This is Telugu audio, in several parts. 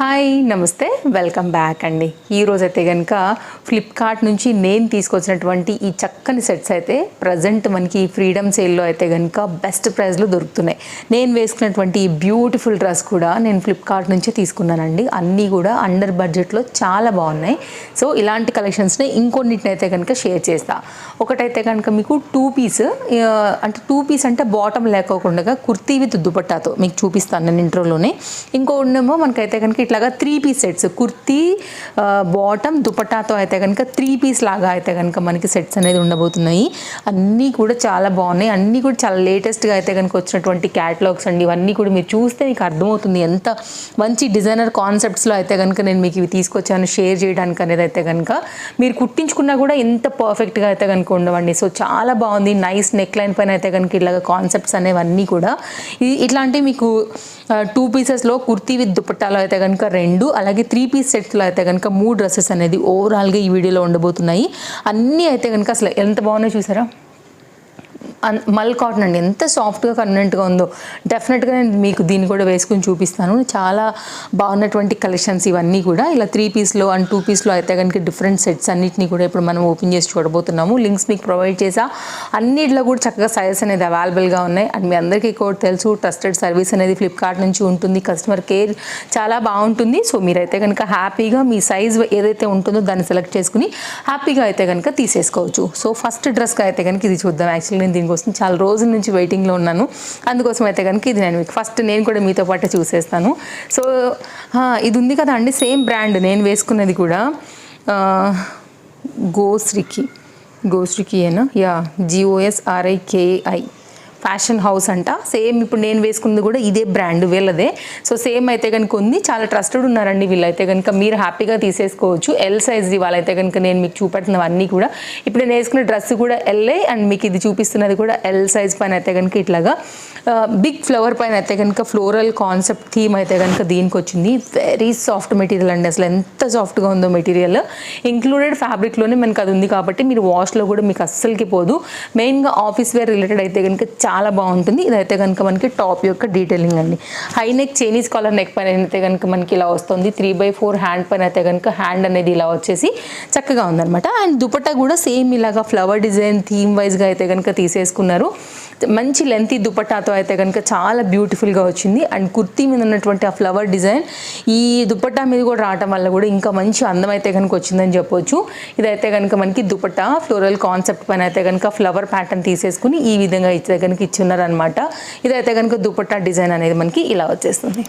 హాయ్ నమస్తే వెల్కమ్ బ్యాక్ అండి. ఈరోజు అయితే కనుక ఫ్లిప్కార్ట్ నుంచి నేను తీసుకొచ్చినటువంటి ఈ చక్కని సెట్స్ అయితే ప్రజెంట్ మనకి ఫ్రీడమ్ సేల్లో అయితే కనుక బెస్ట్ ప్రైస్లో దొరుకుతున్నాయి. నేను వేసుకున్నటువంటి ఈ బ్యూటిఫుల్ డ్రెస్ కూడా నేను ఫ్లిప్కార్ట్ నుంచే తీసుకున్నానండి. అన్నీ కూడా అండర్ బడ్జెట్లో చాలా బాగున్నాయి. సో ఇలాంటి కలెక్షన్స్ని ఇంకొన్నిటిని అయితే కనుక షేర్ చేస్తా. ఒకటైతే కనుక మీకు టూ పీస్ అంటే టూ పీస్ అంటే బాటమ్ లేకోకుండా కుర్తీ విత్ దుపట్టాతో మీకు చూపిస్తాను నేను ఇంట్రోలోనే. ఇంకోటేమో మనకైతే కనుక ఇట్లాగా three piece sets kurti bottom దుపటాతో అయితే కనుక త్రీ పీస్ లాగా అయితే కనుక మనకి సెట్స్ అనేది ఉండబోతున్నాయి. అన్నీ కూడా చాలా బాగున్నాయి. అన్నీ కూడా చాలా లేటెస్ట్గా అయితే కనుక వచ్చినటువంటి క్యాటలాగ్స్ అండి. ఇవన్నీ కూడా మీరు చూస్తే మీకు అర్థమవుతుంది ఎంత మంచి డిజైనర్ కాన్సెప్ట్స్లో అయితే కనుక నేను మీకు ఇవి తీసుకొచ్చాను షేర్ చేయడానికి అనేది అయితే కనుక మీరు కుట్టించుకున్నా కూడా ఎంత పర్ఫెక్ట్గా అయితే కనుక ఉండవండి. సో చాలా బాగుంది. నైస్ నెక్ లైన్ పైన అయితే కనుక ఇలాగ కాన్సెప్ట్స్ అనేవన్నీ కూడా. ఇట్లాంటివి మీకు టూ పీసెస్లో కుర్తీ విత్ దుపట్టాలో అయితే కనుక రెండు అలాగే త్రీ పీస్ సెట్స్లో అయితే కనుక మూడు డ్రెస్సెస్ అనేది ఓవరాల్గా ఈ వీడియోలో ఉండబోతున్నాయి. అన్నీ అయితే కనుక అసలు ఎంత బాగున్నాయో చూసారా? మల్ కాటన్ అండి. ఎంత సాఫ్ట్గా కన్వెంట్గా ఉందో. డెఫినెట్గా నేను మీకు దీన్ని కూడా వేసుకుని చూపిస్తాను. చాలా బాగున్నటువంటి కలెక్షన్స్ ఇవన్నీ కూడా. ఇలా త్రీ పీస్లో అండ్ టూ పీస్లో అయితే కనుక డిఫరెంట్ సెట్స్ అన్నింటినీ కూడా ఇప్పుడు మనం ఓపెన్ చేసి చూడబోతున్నాము. లింక్స్ మీకు ప్రొవైడ్ చేసా. అన్నిట్లో కూడా చక్కగా సైజెస్ అనేది అవైలబుల్గా ఉన్నాయి. అండ్ మీ అందరికీ కూడా తెలుసు ట్రస్టెడ్ సర్వీస్ అనేది ఫ్లిప్కార్ట్ నుంచి ఉంటుంది. కస్టమర్ కేర్ చాలా బాగుంటుంది. సో మీరైతే కనుక హ్యాపీగా మీ సైజ్ ఏదైతే ఉంటుందో దాన్ని సెలెక్ట్ చేసుకుని హ్యాపీగా అయితే కనుక తీసేసుకోవచ్చు. సో ఫస్ట్ డ్రెస్కి అయితే కనుక ఇది చూద్దాం. యాక్చువల్లీ నేను కోసం చాలా రోజుల నుంచి వెయిటింగ్లో ఉన్నాను. అందుకోసం అయితే కనుక ఇది నేను మీకు ఫస్ట్ నేను కూడా మీతో పాటు చూసేస్తాను. సో ఇది ఉంది కదా అండి సేమ్ బ్రాండ్ నేను వేసుకున్నది కూడా. గోశ్రీకి గోశ్రీకి ఏనా? యా జిఓఎస్ఆర్ఐకేఐ ఫ్యాషన్ హౌస్ అంట. సేమ్ ఇప్పుడు నేను వేసుకుంది కూడా ఇదే బ్రాండ్ వీళ్ళదే. సో సేమ్ అయితే కనుక ఉంది. చాలా ట్రస్టెడ్ ఉన్నారండి వీళ్ళైతే కనుక మీరు హ్యాపీగా తీసేసుకోవచ్చు. ఎల్ సైజ్ వాళ్ళైతే కనుక నేను మీకు చూపెట్టినవన్నీ కూడా. ఇప్పుడు నేను వేసుకున్న డ్రెస్ కూడా ఎల్ఏ అండ్ మీకు ఇది చూపిస్తున్నది కూడా ఎల్ సైజ్ పైన అయితే కనుక ఇట్లాగా బిగ్ ఫ్లవర్ పైన అయితే కనుక ఫ్లోరల్ కాన్సెప్ట్ థీమ్ అయితే కనుక దీనికి వచ్చింది. వెరీ సాఫ్ట్ మెటీరియల్ అండి. అసలు ఎంత సాఫ్ట్గా ఉందో మెటీరియల్ ఇంక్లూడెడ్ ఫ్యాబ్రిక్లోనే మనకు అది ఉంది కాబట్టి మీరు వాష్లో కూడా మీకు అస్సలకి పోదు. మెయిన్గా ఆఫీస్ వేర్ రిలేటెడ్ అయితే కనుక చాలా బాగుంటుంది. ఇదైతే కనుక మనకి టాప్ యొక్క డీటెయిలింగ్ అండి. High neck Chinese collar neck పైన అయితే కనుక మనకి ఇలా వస్తుంది. త్రీ బై ఫోర్ హ్యాండ్ పైన అయితే కనుక హ్యాండ్ అనేది ఇలా వచ్చేసి చక్కగా ఉందన్నమాట. అండ్ దుపట్టా కూడా సేమ్ ఇలాగా ఫ్లవర్ డిజైన్ థీమ్ వైజ్గా అయితే కనుక తీసేసుకున్నారు. మంచి లెంతీ దుపట్టాతో అయితే కనుక చాలా బ్యూటిఫుల్గా వచ్చింది. అండ్ కుర్తీ మీద ఉన్నటువంటి ఆ ఫ్లవర్ డిజైన్ ఈ దుపట్టా మీద కూడా రావటం వల్ల కూడా ఇంకా మంచి అందం అయితే కనుక వచ్చిందని చెప్పొచ్చు. ఇదైతే కనుక మనకి దుపట్టా ఫ్లోరల్ కాన్సెప్ట్ పైన అయితే కనుక ఫ్లవర్ ప్యాటర్న్ తీసేసుకుని ఈ విధంగా అయితే కనుక ఇచ్చున్నారనమాట ఇదైతే కనుక దుపట్టా డిజైన్ అనేది మనకి ఇలా వచ్చేస్తుంది.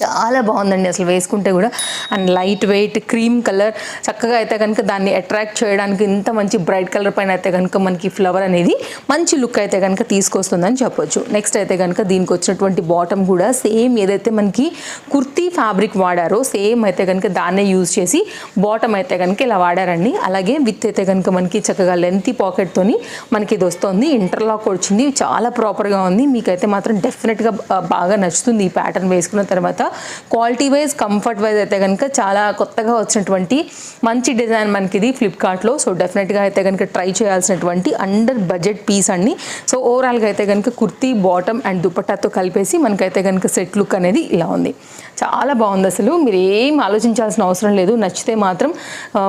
చాలా బాగుందండి అసలు వేసుకుంటే కూడా. And light weight cream colour చక్కగా అయితే కనుక దాన్ని అట్రాక్ట్ చేయడానికి ఇంత మంచి బ్రైట్ కలర్ పైన అయితే కనుక మనకి ఫ్లవర్ అనేది మంచి లుక్ అయితే కనుక తీసుకొస్తుందని చెప్పొచ్చు. నెక్స్ట్ అయితే కనుక దీనికి వచ్చినటువంటి బాటమ్ కూడా సేమ్ ఏదైతే మనకి కుర్తీ ఫ్యాబ్రిక్ వాడారో సేమ్ అయితే కనుక దాన్నే యూజ్ చేసి బాటమ్ అయితే కనుక ఇలా వాడారండి. అలాగే విత్ అయితే కనుక మనకి చక్కగా లెంతీ పాకెట్తోని మనకి ఇది వస్తుంది. ఇంటర్లాక్ వచ్చింది. చాలా ప్రాపర్గా ఉంది. మీకైతే మాత్రం డెఫినెట్గా బాగా నచ్చుతుంది ఈ ప్యాటర్న్ వేసుకున్న తర్వాత. క్వాలిటీ వైజ్ కంఫర్ట్ వైజ్ అయితే కనుక చాలా కొత్తగా వచ్చినటువంటి మంచి డిజైన్ మనకి ఇది ఫ్లిప్కార్ట్లో సో డెఫినెట్గా అయితే కనుక ట్రై చేయాల్సినటువంటి అండర్ బడ్జెట్ పీస్ అండి సో ఓవరాల్గా అయితే కనుక కుర్తీ బాటమ్ అండ్ దుపట్టాతో కలిపేసి మనకైతే కనుక సెట్ లుక్ అనేది ఇలా ఉంది. చాలా బాగుంది అసలు. మీరు ఏం ఆలోచించాల్సిన అవసరం లేదు. నచ్చితే మాత్రం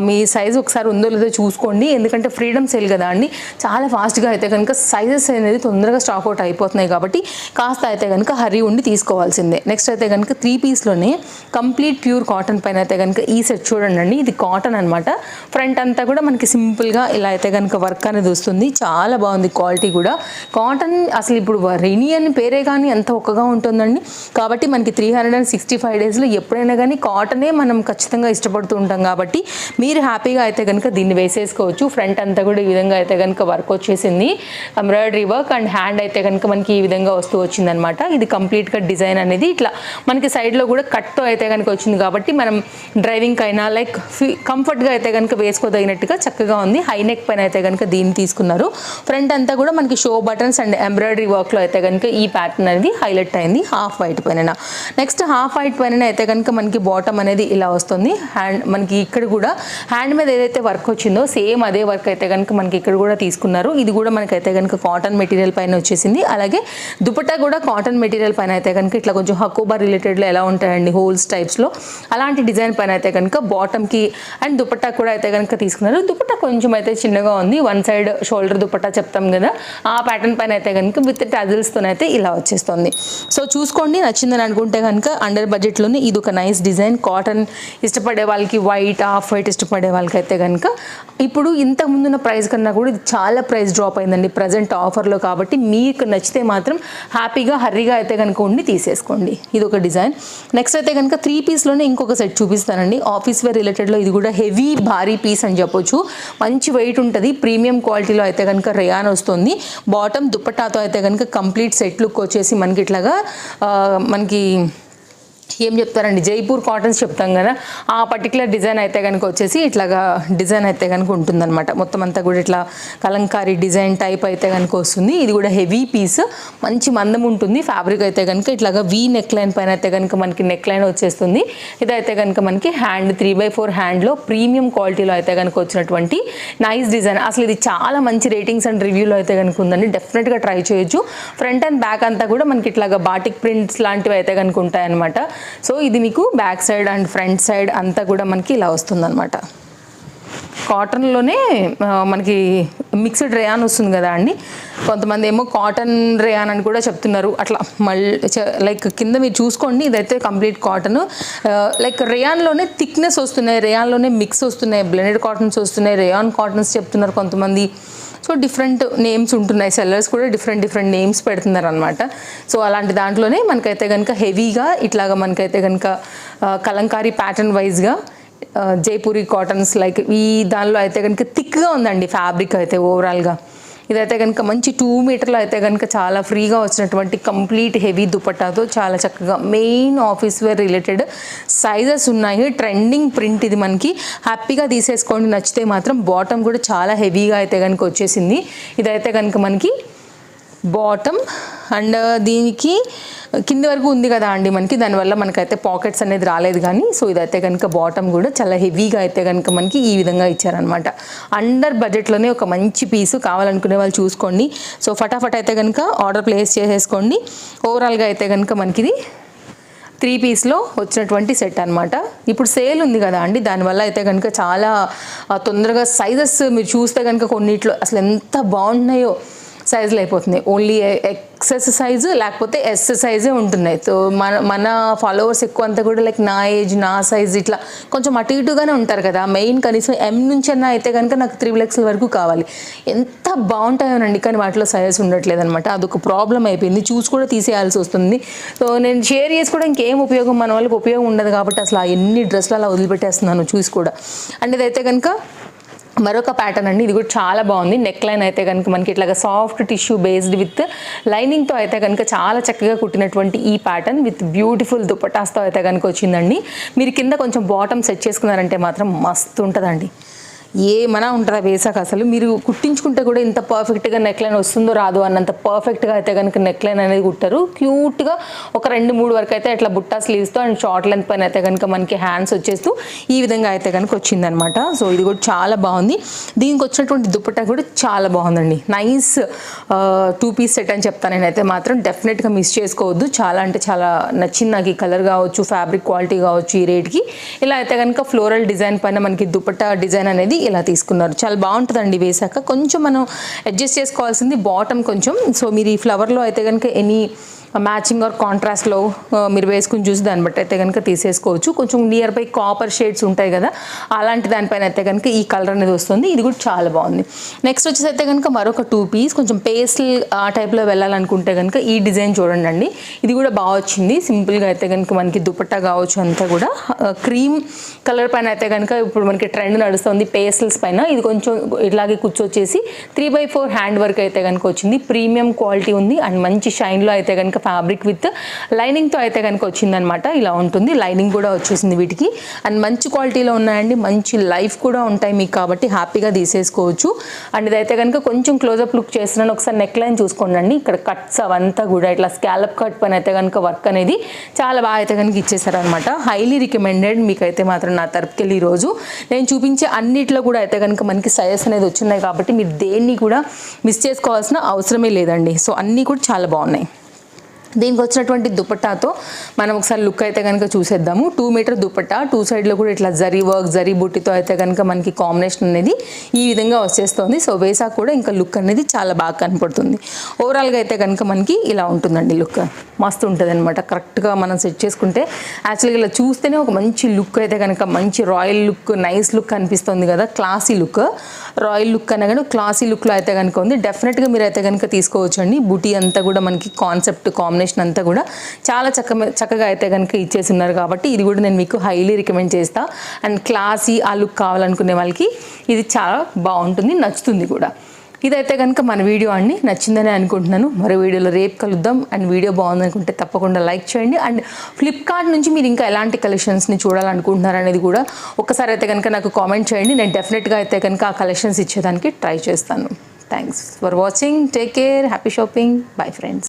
మీ సైజ్ ఒకసారి ఉందో లేదో చూసుకోండి. ఎందుకంటే ఫ్రీడమ్ సేల్ కదా అండి. చాలా ఫాస్ట్గా అయితే కనుక సైజెస్ అనేది తొందరగా స్టాక్ అవుట్ అయిపోతున్నాయి కాబట్టి కాస్త అయితే కనుక హరీ ఉండి తీసుకోవాల్సిందే. నెక్స్ట్ అయితే కనుక త్రీ పీస్లోనే కంప్లీట్ ప్యూర్ కాటన్ పైన అయితే కనుక ఈ సెట్ చూడండి అండి ఇది కాటన్ అనమాట ఫ్రంట్ అంతా కూడా మనకి సింపుల్గా ఇలా అయితే కనుక వర్క్ అనేది వస్తుంది. చాలా బాగుంది క్వాలిటీ కూడా. కాటన్ అసలు ఇప్పుడు రెనీ అని పేరే కానీ ఎంత ఒక్కగా ఉంటుందండి. కాబట్టి మనకి three hundred and sixty five డేస్లో ఎప్పుడైనా కానీ కాటనే మనం ఖచ్చితంగా ఇష్టపడుతూ ఉంటాం కాబట్టి మీరు హ్యాపీగా అయితే కనుక దీన్ని వేసేసుకోవచ్చు. ఫ్రంట్ అంతా కూడా ఈ విధంగా అయితే కనుక వర్క్ వచ్చేసింది. ఎంబ్రాయిడరీ వర్క్ అండ్ హ్యాండ్ అయితే కనుక మనకి ఈ విధంగా వస్తూ వచ్చిందనమాట ఇది కంప్లీట్గా డిజైన్ అనేది ఇట్లా మనకి సైడ్లో కూడా కట్తో అయితే కనుక వచ్చింది కాబట్టి మనం డ్రైవింగ్ అయినా లైక్ కంఫర్ట్గా అయితే కనుక వేసుకోదగినట్టుగా చక్కగా ఉంది. హై నెక్ పైన అయితే కనుక దీన్ని తీసుకున్నారు. ఫ్రంట్ అంతా కూడా మనకి షో బటన్స్ అండ్ ఎంబ్రాయిడరీ వర్క్లో అయితే కనుక ఈ ప్యాటర్న్ అనేది హైలైట్ అయింది. హాఫ్ వైట్ పైన నెక్స్ట్ హాఫ్ వైట్ వైట్ పైన అయితే కనుక మనకి బాటమ్ అనేది ఇలా వస్తుంది. హ్యాండ్ మనకి ఇక్కడ కూడా హ్యాండ్ మీద ఏదైతే వర్క్ వచ్చిందో సేమ్ అదే వర్క్ అయితే కనుక మనకి ఇక్కడ కూడా తీసుకున్నారు. ఇది కూడా మనకైతే కనుక కాటన్ మెటీరియల్ పైన వచ్చేసింది. అలాగే దుపట్టా కూడా కాటన్ మెటీరియల్ పైన అయితే కనుక ఇట్లా కొంచెం హక్కుబా రిలేటెడ్లో ఎలా ఉంటాయండి హోల్స్ టైప్స్లో అలాంటి డిజైన్ పైన అయితే కనుక బాటమ్కి అండ్ దుపట్టా కూడా అయితే కనుక తీసుకున్నారు. దుపట్టా కొంచెం అయితే చిన్నగా ఉంది. వన్ సైడ్ షోల్డర్ దుపట్టా చెప్తాం కదా. ఆ ప్యాటర్న్ పైన అయితే కనుక విత్ టజిల్స్తో అయితే ఇలా వచ్చేస్తుంది. సో చూసుకోండి. నచ్చిందని అనుకుంటే కనుక అండర్ బడ్జెట్లోనే ఇది ఒక నైస్ డిజైన్ కాటన్ ఇష్టపడే వాళ్ళకి వైట్ ఆఫ్ వైట్ ఇష్టపడే వాళ్ళకి అయితే కనుక ఇప్పుడు ఇంతకుముందున్న ప్రైస్ కన్నా కూడా ఇది చాలా ప్రైస్ డ్రాప్ అయిందండి ప్రజెంట్ ఆఫర్లో కాబట్టి మీకు నచ్చితే మాత్రం హ్యాపీగా హర్రీగా అయితే కనుక ఉండి తీసేసుకోండి. ఇది ఒక డిజైన్ నెక్స్ట్ అయితే కనుక త్రీ పీస్లోనే ఇంకొక సెట్ చూపిస్తానండి. ఆఫీస్ వేర్ రిలేటెడ్లో ఇది కూడా హెవీ భారీ పీస్ అని చెప్పొచ్చు. మంచి వెయిట్ ఉంటుంది. ప్రీమియం క్వాలిటీలో అయితే కనుక రేయాన్ వస్తుంది. బాటమ్ దుప్పటాతో అయితే కనుక కంప్లీట్ సెట్ లుక్ వచ్చేసి మనకి ఇట్లాగా మనకి ఏం చెప్తారండి? జైపూర్ కాటన్స్ చెప్తాం కదా. ఆ పర్టికులర్ డిజైన్ అయితే కనుక వచ్చేసి ఇట్లాగా డిజైన్ అయితే కనుక ఉంటుందన్నమాట. మొత్తం అంతా కూడా ఇట్లా కలంకారీ డిజైన్ టైప్ అయితే కనుక వస్తుంది. ఇది కూడా హెవీ పీస్ మంచి మందం ఉంటుంది. ఫ్యాబ్రిక్ అయితే కనుక ఇట్లాగా వీ నెక్ లైన్ పైన అయితే కనుక మనకి నెక్ లైన్ వచ్చేస్తుంది. ఇదైతే కనుక మనకి హ్యాండ్ త్రీ బై ఫోర్ హ్యాండ్లో ప్రీమియం క్వాలిటీలో అయితే కనుక వచ్చినటువంటి నైస్ డిజైన్ అసలు ఇది చాలా మంచి రేటింగ్స్ అండ్ రివ్యూలో అయితే కనుక ఉందండి. డెఫినెట్గా ట్రై చేయొచ్చు. ఫ్రంట్ అండ్ బ్యాక్ అంతా కూడా మనకి ఇట్లాగా బాటిక్ ప్రింట్స్ లాంటివి అయితే కనుక ఉంటాయన్నమాట. సో ఇది మీకు back side and front side అంతా కూడా మనకి ఇలా వస్తుందన్నమాట. కాటన్లోనే మనకి మిక్స్డ్ రేయాన్ వస్తుంది కదా అండి. కొంతమంది ఏమో కాటన్ రేయాన్ అని కూడా చెప్తున్నారు. అట్లా మళ్ళీ లైక్ కింద మీరు చూసుకోండి ఇదైతే కంప్లీట్ కాటన్. లైక్ రేయాన్లోనే థిక్నెస్ వస్తున్నాయి రేయాన్లోనే మిక్స్ వస్తున్నాయి బ్లెండెడ్ కాటన్స్ వస్తున్నాయి రేయాన్ కాటన్స్ చెప్తున్నారు కొంతమంది. సో డిఫరెంట్ నేమ్స్ ఉంటున్నాయి. సెల్లర్స్ కూడా డిఫరెంట్ డిఫరెంట్ నేమ్స్ పెడుతున్నారు అనమాట సో అలాంటి దాంట్లోనే మనకైతే కనుక హెవీగా ఇట్లాగా మనకైతే కనుక కలంకారీ ప్యాటర్న్ వైజ్గా జైపూరి కాటన్స్ లైక్ ఈ దానిలో అయితే కనుక థిక్గా ఉందండి ఫ్యాబ్రిక్ అయితే ఓవరాల్గా ఇదైతే కనుక మంచి టూ మీటర్లో అయితే కనుక చాలా ఫ్రీగా వచ్చినటువంటి కంప్లీట్ హెవీ దుపట్టాతో చాలా చక్కగా main office wear related sizes ఉన్నాయి. ట్రెండింగ్ ప్రింట్ ఇది మనకి. హ్యాపీగా తీసేసుకోండి. నచ్చితే మాత్రం బాటమ్ కూడా చాలా హెవీగా అయితే కనుక వచ్చేసింది. ఇదైతే కనుక మనకి బాటమ్ అండ్ దీనికి కింది వరకు ఉంది కదా అండి మనకి దానివల్ల మనకైతే పాకెట్స్ అనేది రాలేదు కానీ సో ఇదైతే కనుక బాటమ్ కూడా చాలా హెవీగా అయితే కనుక మనకి ఈ విధంగా ఇచ్చారనమాట అండర్ బడ్జెట్లోనే ఒక మంచి పీసు కావాలనుకునే వాళ్ళు చూసుకోండి. సో ఫటాఫట్ అయితే కనుక ఆర్డర్ ప్లేస్ చేసేసుకోండి. ఓవరాల్గా అయితే కనుక మనకి ఇది త్రీ పీస్లో వచ్చినటువంటి సెట్ అన్నమాట. ఇప్పుడు సేల్ ఉంది కదా అండి దానివల్ల అయితే కనుక చాలా తొందరగా సైజెస్ మీరు చూస్తే కనుక కొన్నిట్లో అసలు ఎంత బాగున్నాయో. సైజులు అయిపోతున్నాయి ఓన్లీ ఎక్సెస్ లేకపోతే ఎక్సర్సైజే సైజే ఉంటున్నాయి. సో మన మన ఫాలోవర్స్ ఎక్కువ అంతా కూడా లైక్ నా ఏజ్ నా సైజ్ ఇట్లా కొంచెం అటు ఇటుగానే ఉంటారు కదా. మెయిన్ కనీసం ఎం నుంచి అన్నా అయితే కనుక నాకు త్రీ లెక్స్ల వరకు కావాలి. ఎంత బాగుంటాయోనండి కానీ వాటిలో సైజెస్ ఉండట్లేదు అనమాట అదొక ప్రాబ్లం అయిపోయింది. చూసి కూడా తీసేయాల్సి వస్తుంది. సో నేను షేర్ చేసి కూడా ఇంకేం ఉపయోగం? మన వాళ్ళకి ఉపయోగం ఉండదు కాబట్టి అసలు ఆ ఎన్ని డ్రెస్లు అలా వదిలిపెట్టేస్తున్నాను చూసి కూడా. అండ్ ఇదైతే కనుక మరొక ప్యాటర్న్ అండి. ఇది కూడా చాలా బాగుంది. నెక్ లైన్ అయితే కనుక మనకి ఇట్లాగా సాఫ్ట్ టిష్యూ బేస్డ్ విత్ లైనింగ్తో అయితే కనుక చాలా చక్కగా కుట్టినటువంటి ఈ ప్యాటర్న్ విత్ బ్యూటిఫుల్ దుపటాస్తో అయితే కనుక వచ్చిందండి. మీరు కింద కొంచెం బాటమ్ సెట్ చేసుకున్నారంటే మాత్రం మస్తు ఉంటుందండి. ఏమైనా ఉంటుందా వేసాక? అసలు మీరు కుట్టించుకుంటే కూడా ఇంత పర్ఫెక్ట్గా నెక్ లైన్ వస్తుందో రాదో అన్నంత పర్ఫెక్ట్గా అయితే కనుక నెక్ లైన్ అనేది కుట్టారు. క్యూట్గా ఒక రెండు మూడు వరకు అయితే ఇట్లా బుట్టా స్లీవ్స్తో అండ్ షార్ట్ లెంత్ పైన అయితే కనుక మనకి హ్యాండ్స్ వచ్చేస్తూ ఈ విధంగా అయితే కనుక వచ్చిందనమాట సో ఇది కూడా చాలా బాగుంది. దీనికి వచ్చినటువంటి దుప్పట్టా కూడా చాలా బాగుందండి. నైస్ టూ పీస్ సెట్ అని చెప్తాను నేనైతే మాత్రం. డెఫినెట్గా మిస్ చేసుకోవద్దు. చాలా అంటే చాలా నచ్చింది నాకు ఈ కలర్ కావచ్చు ఫ్యాబ్రిక్ క్వాలిటీ కావచ్చు ఈ రేట్కి ఇలా అయితే కనుక ఫ్లోరల్ డిజైన్ పైన మనకి దుపట్టా డిజైన్ అనేది ఇలా తీసుకున్నారు. చాలా బాగుంటుందండి వేసాక కొంచెం మనం అడ్జస్ట్ చేసుకోవాల్సింది బాటమ్ కొంచెం. సో మీరు ఈ ఫ్లవర్లో అయితే కనుక ఎనీ మ్యాచింగ్ ఆర్ కాంట్రాస్ట్లో మీరు వేసుకుని చూసి దాన్ని బట్టి అయితే కనుక తీసేసుకోవచ్చు. కొంచెం నియర్ బై కాపర్ షేడ్స్ ఉంటాయి కదా అలాంటి దానిపైన అయితే కనుక ఈ కలర్ అనేది వస్తుంది. ఇది కూడా చాలా బాగుంది. నెక్స్ట్ వచ్చేసి అయితే కనుక మరొక టూ పీస్ కొంచెం పేస్టల్ ఆ టైప్లో వెళ్ళాలనుకుంటే కనుక ఈ డిజైన్ చూడండి ఇది కూడా బాగా వచ్చింది. సింపుల్గా అయితే కనుక మనకి దుపట్టా కావచ్చు అంతా కూడా. క్రీమ్ కలర్ పైన అయితే కనుక ఇప్పుడు మనకి ట్రెండ్ నడుస్తుంది పేస్టల్స్ పైన. ఇది కొంచెం ఇట్లాగే కూర్చొచ్చేసి three by four hand work అయితే కనుక వచ్చింది. ప్రీమియం క్వాలిటీ ఉంది. అండ్ మంచి షైన్లో అయితే కనుక ఫ్యాబ్రిక్ విత్ లైనింగ్తో అయితే కనుక వచ్చిందనమాట. ఇలా ఉంటుంది. లైనింగ్ కూడా వచ్చేసింది వీటికి. అండ్ మంచి క్వాలిటీలో ఉన్నాయండి. మంచి లైఫ్ కూడా ఉంటాయి మీకు కాబట్టి హ్యాపీగా తీసేసుకోవచ్చు. అండ్ ఇదైతే కనుక కొంచెం క్లోజప్ లుక్ చేస్తున్నాను. ఒకసారి నెక్ లైన్ చూసుకోండి ఇక్కడ కట్స్ అవంతా కూడా ఇట్లా స్కాలప్ కట్ పని అయితే కనుక వర్క్ అనేది చాలా బాగా అయితే కనుక ఇచ్చేసారనమాట. హైలీ రికమెండెడ్ మీకైతే మాత్రం నా తరపుకెళ్ళి ఈరోజు నేను చూపించే అన్నిట్లో కూడా అయితే కనుక మనకి సైజెస్ అనేది వచ్చినాయి కాబట్టి మీరు దేన్ని కూడా మిస్ చేసుకోవాల్సిన అవసరమే లేదండి. సో అన్నీ కూడా చాలా బాగున్నాయి. దీనికి వచ్చినటువంటి దుపట్టాతో మనం ఒకసారి లుక్ అయితే కనుక చూసేద్దాము. టూ మీటర్ దుపట్టా టూ సైడ్లో కూడా ఇట్లా జరీ వర్క్ జరీ బుట్టితో అయితే కనుక మనకి కాంబినేషన్ అనేది ఈ విధంగా వచ్చేస్తుంది. సో వేసా కూడా ఇంకా లుక్ అనేది చాలా బాగా కనపడుతుంది. ఓవరాల్గా అయితే కనుక మనకి ఇలా ఉంటుందండి లుక్. మస్తు ఉంటుంది అనమాట కరెక్ట్గా మనం సెట్ చేసుకుంటే యాక్చువల్గా ఇలా చూస్తేనే ఒక మంచి లుక్ అయితే కనుక మంచి రాయల్ లుక్ నైస్ లుక్ అనిపిస్తుంది కదా క్లాసీ లుక్. రాయల్ లుక్ అనే కానీ క్లాసీ లుక్లో అయితే కనుక ఉంది. డెఫినెట్గా మీరు అయితే కనుక తీసుకోవచ్చు అండి బుటీ అంతా కూడా మనకి కాన్సెప్ట్ కాంబినేషన్ అంతా కూడా చాలా చక్క చక్కగా అయితే కనుక ఇచ్చేసి ఉన్నారు కాబట్టి ఇది కూడా నేను మీకు హైలీ రికమెండ్ చేస్తాను అండ్ క్లాసీ ఆ లుక్ కావాలనుకునే వాళ్ళకి ఇది చాలా బాగుంటుంది నచ్చుతుంది కూడా. ఇదైతే కనుక మన వీడియో అండి నచ్చిందని అనుకుంటున్నాను. మరో వీడియోలో రేపు కలుద్దాం. అండ్ వీడియో బాగుందనుకుంటే తప్పకుండా లైక్ చేయండి. అండ్ ఫ్లిప్కార్ట్ నుంచి మీరు ఇంకా ఎలాంటి కలెక్షన్స్ని చూడాలనుకుంటున్నారు అనేది కూడా ఒకసారి అయితే కనుక నాకు కామెంట్ చేయండి. నేను డెఫినెట్గా అయితే కనుక ఆ కలెక్షన్స్ ఇచ్చేదానికి ట్రై చేస్తాను. Thanks for watching take care happy shopping bye friends